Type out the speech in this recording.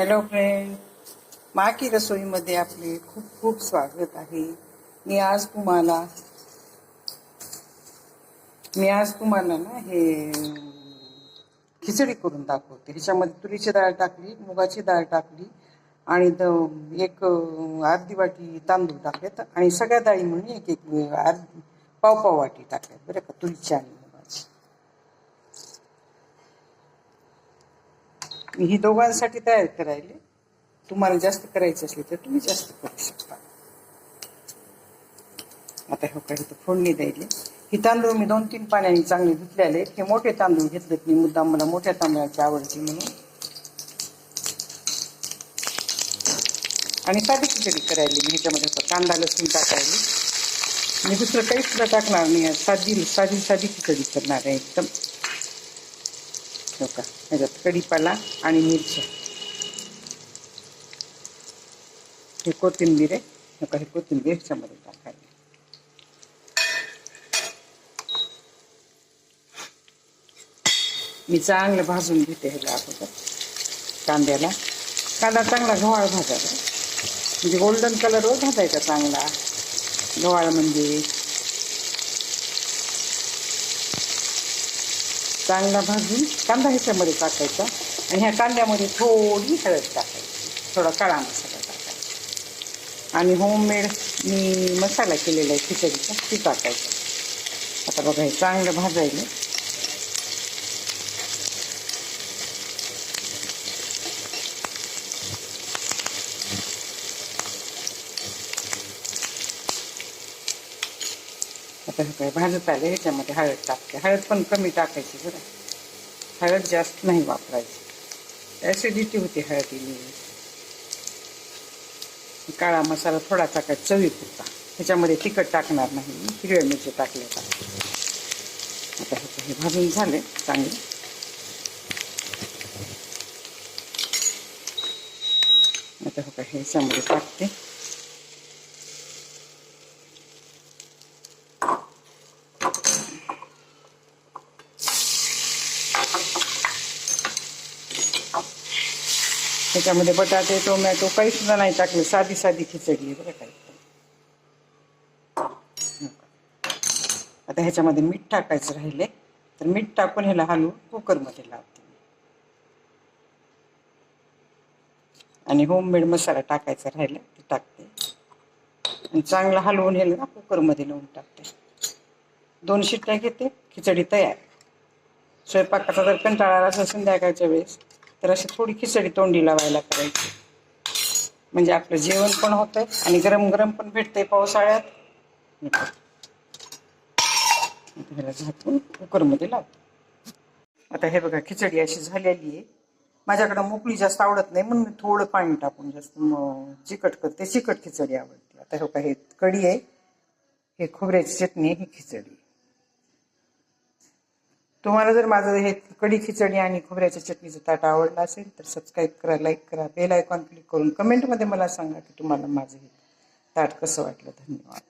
Hello friend माकी रसोईमध्ये आपले खूप खूप स्वागत आहे. मी आज तुम्हाला मी आज तुम्हाला ना हे खिचडी करून दाखवते. ह्याच्यामध्ये तुरीची डाळ टाकली मुगाची डाळ टाकली आणि द- एक अर्धी वाटी तांदूळ टाकलेत आणि सगळ्या डाळी म्हणून एक एक अर्धी पाव पाव वाटी टाकल्यात बरं का? तुरीची आणि मुगाची मी ही दोघांसाठी तयार करायले तुम्हाला जास्त करायची असली तर तुम्ही जास्त करू शकता. आता हे काही तर फोडणी द्यायली. ही तांदूळ मी दोन तीन पाण्याने चांगले धुतलेले हे मोठे तांदूळ घेतलेत मी. मुद्दाम मला मोठ्या तांदळाची आवडते म्हणून. आणि साधी खिचडी करायली मी. ह्याच्यामध्ये कांदा लसूण टाकायली. मी दुसरं काही सुद्धा टाकणार नाही. साधी साधी साधी खिचडी करणार आहे. एकदम. नका ह्याच्यात कढीपाला आणि मिरच्या हे कोथिंबीर आहे. नका हे कोथिंबीर ह्याच्यामध्ये टाकायला. मी चांगलं भाजून घेते ह्याला अगोदर. कांद्याला. कांदा चांगला गव्हाळ भाजायला म्हणजे गोल्डन कलरवर भाजायचा चांगला. गव्हाळ म्हणजे चांगला भाजून कांदा ह्याच्यामध्ये टाकायचा आणि ह्या कांद्यामध्ये थोडी हळद टाकायची. थोडा काळा मसाला टाकायचा. आणि होममेड मी मसाला केलेला आहे खिचडीचा ती टाकायचा. आता बघा हे चांगलं भाजायला आता हे काय भाजत आले ह्याच्यामध्ये हळद टाकते. हळद पण कमी टाकायची बरं हळद जास्त नाही वापरायची. ॲसिडिटी होती हळदीने. काळा मसाला थोडा टाकायचा चवी पुरता. ह्याच्यामध्ये तिखट टाकणार नाही हिरव्या मिरची टाकले का? आता हे हे भाजून झाले चांगले. आता हो का हे ह्याच्यामध्ये टाकते. त्याच्यामध्ये बटाटे टोमॅटो काही सुद्धा नाही टाकले. साधी साधी खिचडी आहे बरं काही आता ह्याच्यामध्ये मीठ टाकायचं राहिले तर मीठ टाकून ह्याला हलवून कुकरमध्ये लावते आणि होममेड मसाला टाकायचा राहिला ते टाकते. आणि चांगला हलवून ह्याला ना कुकरमध्ये लावून टाकते. दोन शिट्ट्या घेते खिचडी तयार. स्वयंपाकाचा जर कंटाळा आला असेल संध्याकाळच्या वेळेस तर अशी थोडी खिचडी तोंडी लावायला करायची. म्हणजे आपलं जेवण पण होतंय आणि गरम गरम पण भेटतंय पावसाळ्यात. ह्याला झाकून कुकरमध्ये लावतो. आता हे बघा खिचडी अशी झालेली आहे. माझ्याकडं मोकळी जास्त आवडत नाही म्हणून मी थोडं पाणी टाकून जास्त चिकट करते. चिकट खिचडी आवडते. आता हे बघा हे कढी आहे. हे खोबऱ्याची चटणी ही खिचडी तुम्हाला जर माझं हे कढी खिचडी आणि खोबऱ्याच्या चटणीचं ताट आवडला असेल तर सबस्क्राईब करा लाईक करा बेल आयकॉन क्लिक करून कमेंटमध्ये मला सांगा की तुम्हाला माझं हे ताट कसं वाटलं. धन्यवाद.